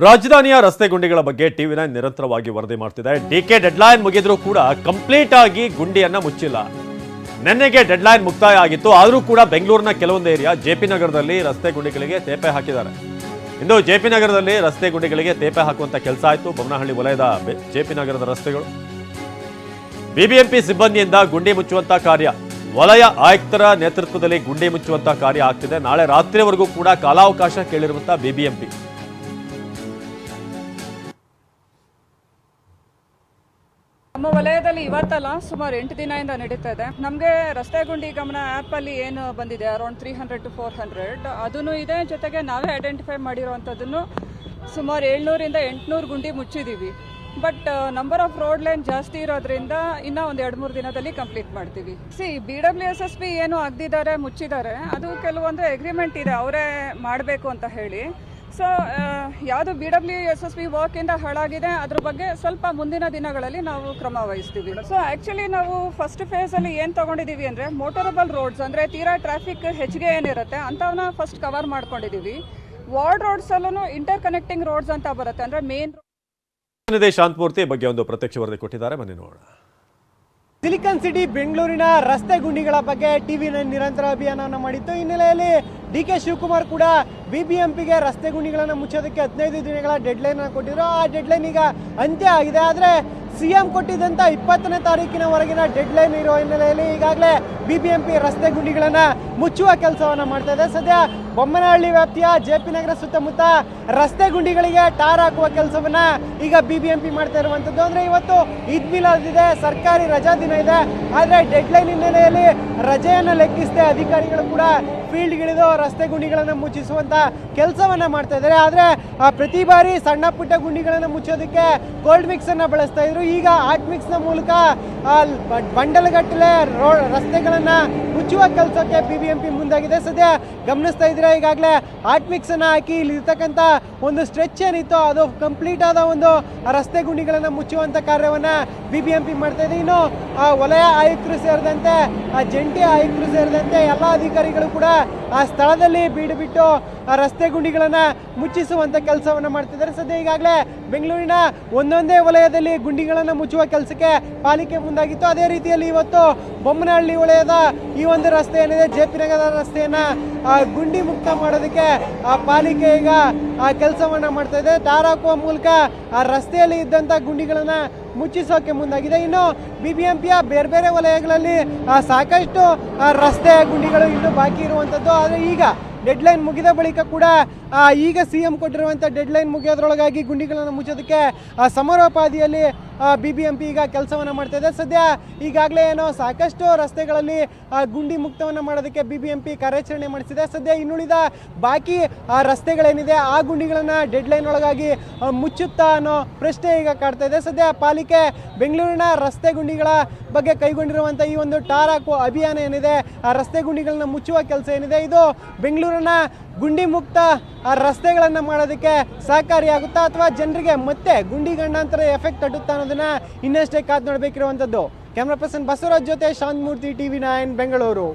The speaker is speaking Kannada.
ರಾಜಧಾನಿಯ ರಸ್ತೆ ಗುಂಡಿಗಳ ಬಗ್ಗೆ ಟಿವಿ ನೈನ್ ನಿರಂತರವಾಗಿ ವರದಿ ಮಾಡ್ತಿದೆ. ಡಿಕೆ ಡೆಡ್ಲೈನ್ ಮುಗಿದ್ರೂ ಕೂಡ ಕಂಪ್ಲೀಟ್ ಆಗಿ ಗುಂಡಿಯನ್ನ ಮುಚ್ಚಿಲ್ಲ. ನಿನ್ನೆಗೆ ಡೆಡ್ಲೈನ್ ಮುಕ್ತಾಯ ಆಗಿತ್ತು. ಆದರೂ ಕೂಡ ಬೆಂಗಳೂರಿನ ಕೆಲವೊಂದು ಏರಿಯಾ ಜೆಪಿ ನಗರದಲ್ಲಿ ರಸ್ತೆ ಗುಂಡಿಗಳಿಗೆ ತೇಪೆ ಹಾಕಿದ್ದಾರೆ. ಇಂದು ಜೆಪಿ ನಗರದಲ್ಲಿ ರಸ್ತೆ ಗುಂಡಿಗಳಿಗೆ ತೇಪೆ ಹಾಕುವಂತ ಕೆಲಸ ಆಯಿತು. ಬೊಮ್ಮನಹಳ್ಳಿ ವಲಯದ ಜೆಪಿ ನಗರದ ರಸ್ತೆಗಳು. ಬಿಬಿಎಂಪಿ ಸಿಬ್ಬಂದಿಯಿಂದ ಗುಂಡಿ ಮುಚ್ಚುವಂತಹ ಕಾರ್ಯ. ವಲಯ ಆಯುಕ್ತರ ನೇತೃತ್ವದಲ್ಲಿ ಗುಂಡಿ ಮುಚ್ಚುವಂತ ಕಾರ್ಯ ಆಗ್ತಿದೆ. ನಾಳೆ ರಾತ್ರಿವರೆಗೂ ಕೂಡ ಕಾಲಾವಕಾಶ ಕೇಳಿರುವಂತಹ ಬಿಬಿಎಂಪಿ. ನಮ್ಮ ವಲಯದಲ್ಲಿ ಇವತ್ತಲ್ಲ ಸುಮಾರು ಎಂಟು ದಿನದಿಂದ ನಡೀತಾ ಇದೆ. ನಮಗೆ ರಸ್ತೆ ಗುಂಡಿ ಗಮನ ಆ್ಯಪಲ್ಲಿ ಏನು ಬಂದಿದೆ? Around three hundred to four hundred ಅದೂ ಇದೆ. ಜೊತೆಗೆ ನಾವೇ ಐಡೆಂಟಿಫೈ ಮಾಡಿರೋವಂಥದ್ದನ್ನು ಸುಮಾರು ಏಳ್ನೂರಿಂದ ಎಂಟುನೂರು ಗುಂಡಿ ಮುಚ್ಚಿದ್ದೀವಿ but number of road line ಜಾಸ್ತಿ ಇರೋದ್ರಿಂದ ಇನ್ನೂ ಒಂದು ಎರಡು ಮೂರು ದಿನದಲ್ಲಿ ಕಂಪ್ಲೀಟ್ ಮಾಡ್ತೀವಿ. C B W S S P ಏನು ಆಗದಿದ್ದಾರೆ, ಮುಚ್ಚಿದ್ದಾರೆ. ಅದು ಕೆಲವೊಂದು ಅಗ್ರಿಮೆಂಟ್ ಇದೆ. ಅವರೇ ಮಾಡಬೇಕು ಅಂತ ಹೇಳಿ. ಸೊ ಯಾವುದು B W S S B ವರ್ಕಿಂದ ಹಾಳಾಗಿದೆ. ಅದ್ರ ಬಗ್ಗೆ ಸ್ವಲ್ಪ ಮುಂದಿನ ದಿನಗಳಲ್ಲಿ ನಾವು ಕ್ರಮ ವಹಿಸ್ತೀವಿ. ಸೊ ಆ್ಯಕ್ಚುಲಿ ನಾವು ಫಸ್ಟ್ ಫೇಸಲ್ಲಿ ಏನು ತೊಗೊಂಡಿದ್ದೀವಿ ಅಂದರೆ ಮೋಟರಬಲ್ ರೋಡ್ಸ್ ಅಂದರೆ ತೀರಾ ಟ್ರಾಫಿಕ್ ಹೆಚ್ಚಿಗೆ ಏನಿರುತ್ತೆ ಅಂಥವನ್ನ ಫಸ್ಟ್ ಕವರ್ ಮಾಡ್ಕೊಂಡಿದ್ದೀವಿ ವಾರ್ಡ್ ರೋಡ್ಸಲ್ಲೂ ಇಂಟರ್ ಕನೆಕ್ಟಿಂಗ್ ರೋಡ್ಸ್ ಅಂತ ಬರುತ್ತೆ. ಅಂದರೆ ಮೇನ್ ರೋಡ್ ಶಾಂತಮೂರ್ತಿ ಬಗ್ಗೆ ಒಂದು ಪ್ರತ್ಯಕ್ಷ ವರದಿ ಕೊಟ್ಟಿದ್ದಾರೆ. ಬನ್ನಿ ನೋಡೋಣ. ಸಿಲಿಕಾನ್ ಸಿಟಿ ಬೆಂಗಳೂರಿನ ರಸ್ತೆ ಗುಂಡಿಗಳ ಬಗ್ಗೆ ಟಿವಿ ನೈನ್ ನಿರಂತರ ಅಭಿಯಾನವನ್ನು ಮಾಡಿತ್ತು. ಹಿನ್ನೆಲೆಯಲ್ಲಿ ಡಿ ಕೆ ಶಿವಕುಮಾರ್ ಕೂಡ ಬಿ ಬಿ ಎಂ ಪಿಗೆ ರಸ್ತೆ ಗುಂಡಿಗಳನ್ನು ಮುಚ್ಚೋದಕ್ಕೆ ಹದಿನೈದು ದಿನಗಳ ಡೆಡ್ಲೈನ್ ಕೊಟ್ಟಿದ್ರು. ಆ ಡೆಡ್ಲೈನ್ ಈಗ ಅಂತ್ಯ ಆಗಿದೆ. ಆದರೆ ಸಿಎಂ ಕೊಟ್ಟಿದ್ದಂಥ ಇಪ್ಪತ್ತನೇ ತಾರೀಕಿನವರೆಗಿನ ಡೆಡ್ಲೈನ್ ಇರೋ ಹಿನ್ನೆಲೆಯಲ್ಲಿ ಈಗಾಗಲೇ ಬಿ ಬಿ ಎಂ ಪಿ ರಸ್ತೆ ಗುಂಡಿಗಳನ್ನು ಮುಚ್ಚುವ ಕೆಲಸವನ್ನು ಮಾಡ್ತಾ ಇದೆ. ಸದ್ಯ ಬೊಮ್ಮನಹಳ್ಳಿ ವ್ಯಾಪ್ತಿಯ ಜೆ ಪಿ ನಗರ ಸುತ್ತಮುತ್ತ ರಸ್ತೆ ಗುಂಡಿಗಳಿಗೆ ಟಾರ್ ಹಾಕುವ ಕೆಲಸವನ್ನ ಈಗ ಬಿ ಬಿ ಎಂ ಪಿ ಮಾಡ್ತಾ ಇರುವಂತದ್ದು. ಅಂದ್ರೆ ಇವತ್ತು ಈದ್ ಸರ್ಕಾರಿ ರಜಾ ದಿನ ಇದೆ. ಆದ್ರೆ ಡೆಡ್ಲೈನ್ ಹಿನ್ನೆಲೆಯಲ್ಲಿ ರಜೆಯನ್ನು ಲೆಕ್ಕಿಸದೆ ಅಧಿಕಾರಿಗಳು ಕೂಡ ಫೀಲ್ಡ್ಗಿಳಿದು ರಸ್ತೆ ಗುಂಡಿಗಳನ್ನು ಮುಚ್ಚಿಸುವಂತ ಕೆಲಸವನ್ನ ಮಾಡ್ತಾ ಇದ್ದಾರೆ. ಆದ್ರೆ ಪ್ರತಿ ಬಾರಿ ಸಣ್ಣ ಪುಟ್ಟ ಗುಂಡಿಗಳನ್ನು ಮುಚ್ಚೋದಕ್ಕೆ ಗೋಲ್ಡ್ ಮಿಕ್ಸ್ ಅನ್ನ ಬಳಸ್ತಾ ಇದ್ರು. ಈಗ ಆರ್ಟ್ ಮಿಕ್ಸ್ನ ಮೂಲಕ ಬಂಡಲ್ಗಟ್ಟಲೆ ರೋಡ್ ರಸ್ತೆಗಳನ್ನ ಮುಚ್ಚುವ ಕೆಲಸಕ್ಕೆ ಬಿಬಿಎಂಪಿ ಮುಂದಾಗಿದೆ. ಸದ್ಯ ಗಮನಿಸ್ತಾ ಇದ್ದೀರಾ ಈಗಾಗಲೇ ಹಾಟ್ ಮಿಕ್ಸ್ ಅನ್ನ ಹಾಕಿ ಇಲ್ಲಿ ಇರ್ತಕ್ಕಂಥ ಒಂದು ಸ್ಟ್ರೆಚ್ ಏನಿತ್ತು ಅದು ಕಂಪ್ಲೀಟ್ ಆದ ಒಂದು ರಸ್ತೆ ಗುಂಡಿಗಳನ್ನ ಮುಚ್ಚುವಂತ ಕಾರ್ಯವನ್ನ ಬಿಬಿಎಂಪಿ ಮಾಡ್ತಾ ಇದೆ. ಇನ್ನು, ಆ, ವಲಯ ಆಯುಕ್ತರು ಸೇರಿದಂತೆ, ಆ, ಜಂಟಿ ಆಯುಕ್ತರು ಸೇರಿದಂತೆ ಎಲ್ಲ ಅಧಿಕಾರಿಗಳು ಕೂಡ ಆ ಸ್ಥಳದಲ್ಲಿ ಬೀಡು ಬಿಟ್ಟು ಆ ರಸ್ತೆ ಗುಂಡಿಗಳನ್ನ ಮುಚ್ಚಿಸುವಂತ ಕೆಲಸವನ್ನ ಮಾಡ್ತಿದ್ದಾರೆ ಸದ್ಯ ಈಗಾಗಲೇ ಬೆಂಗಳೂರಿನ ಒಂದೊಂದೇ ವಲಯದಲ್ಲಿ ಗುಂಡಿಗಳನ್ನ ಮುಚ್ಚುವ ಕೆಲಸಕ್ಕೆ ಪಾಲಿಕೆ ಮುಂದಾಗಿತ್ತು. ಅದೇ ರೀತಿಯಲ್ಲಿ ಇವತ್ತು ಬೊಮ್ಮನಹಳ್ಳಿ ವಲಯದ ಈ ಒಂದು ರಸ್ತೆ ಏನಿದೆ ಜೆ ಪಿ ನಗರದ ರಸ್ತೆಯನ್ನ ಗುಂಡಿ ಮುಕ್ತ ಮಾಡೋದಕ್ಕೆ ಆ ಪಾಲಿಕೆ ಈಗ ಆ ಕೆಲಸವನ್ನ ಮಾಡ್ತಾ ಇದೆ. ದಾರ ಹಾಕುವ ಮೂಲಕ ಆ ರಸ್ತೆಯಲ್ಲಿ ಇದ್ದಂತ ಗುಂಡಿಗಳನ್ನು ಮುಚ್ಚಿಸೋಕೆ ಮುಂದಾಗಿದೆ. ಇನ್ನು ಬಿ ಬಿ ಎಂ ಪಿಯ ಬೇರೆ ಬೇರೆ ವಲಯಗಳಲ್ಲಿ ಸಾಕಷ್ಟು ರಸ್ತೆ ಗುಂಡಿಗಳು ಇನ್ನೂ ಬಾಕಿ ಇರುವಂಥದ್ದು ಆದರೆ ಈಗ ಡೆಡ್ಲೈನ್ ಮುಗಿದ ಬಳಿಕ ಕೂಡ ಈಗ ಸಿ ಎಂ ಕೊಟ್ಟಿರುವಂಥ ಡೆಡ್ಲೈನ್ ಮುಗಿಯೋದ್ರೊಳಗಾಗಿ ಗುಂಡಿಗಳನ್ನು ಮುಚ್ಚೋದಕ್ಕೆ ಸಮರೋಪಾದಿಯಲ್ಲಿ ಬಿ ಬಿ ಎಂ ಪಿ ಈಗ ಕೆಲಸವನ್ನು ಮಾಡ್ತಾ ಇದೆ. ಸದ್ಯ ಈಗಾಗಲೇ ಏನೋ ಸಾಕಷ್ಟು ರಸ್ತೆಗಳಲ್ಲಿ ಗುಂಡಿ ಮುಕ್ತವನ್ನು ಮಾಡೋದಕ್ಕೆ ಬಿ ಬಿ ಎಂ ಪಿ ಕಾರ್ಯಾಚರಣೆ ಮಾಡಿಸಿದೆ. ಸದ್ಯ ಇನ್ನುಳಿದ ಬಾಕಿ ರಸ್ತೆಗಳೇನಿದೆ, ಆ ಗುಂಡಿಗಳನ್ನು ಡೆಡ್ಲೈನ್ ಒಳಗಾಗಿ ಮುಚ್ಚುತ್ತಾ ಅನ್ನೋ ಪ್ರಶ್ನೆ ಈಗ ಕಾಡ್ತಾ ಇದೆ. ಸದ್ಯ ಪಾಲಿಕೆ ಬೆಂಗಳೂರಿನ ರಸ್ತೆ ಗುಂಡಿಗಳ ಬಗ್ಗೆ ಕೈಗೊಂಡಿರುವಂಥ ಈ ಒಂದು ಟಾರ್ ಅಭಿಯಾನ ಏನಿದೆ, ಆ ರಸ್ತೆ ಗುಂಡಿಗಳನ್ನ ಮುಚ್ಚುವ ಕೆಲಸ ಏನಿದೆ, ಇದು ಬೆಂಗಳೂರನ್ನ ಗುಂಡಿ ಮುಕ್ತ ರಸ್ತೆಗಳನ್ನು ಮಾಡೋದಕ್ಕೆ ಸಹಕಾರಿಯಾಗುತ್ತಾ ಅಥವಾ ಜನರಿಗೆ ಮತ್ತೆ ಗುಂಡಿ ಗಂಡಾಂತರ ಎಫೆಕ್ಟ್ ತಟ್ಟುತ್ತಾ ಅನ್ನೋದನ್ನ ಇನ್ನಷ್ಟೇ ಕಾದು ನೋಡಬೇಕಿರುವಂಥದ್ದು. ಕ್ಯಾಮ್ರಾ ಪರ್ಸನ್ ಬಸವರಾಜ್ ಜೊತೆ ಶಾಂತಮೂರ್ತಿ ಟಿವಿ ನೈನ್, ಬೆಂಗಳೂರು.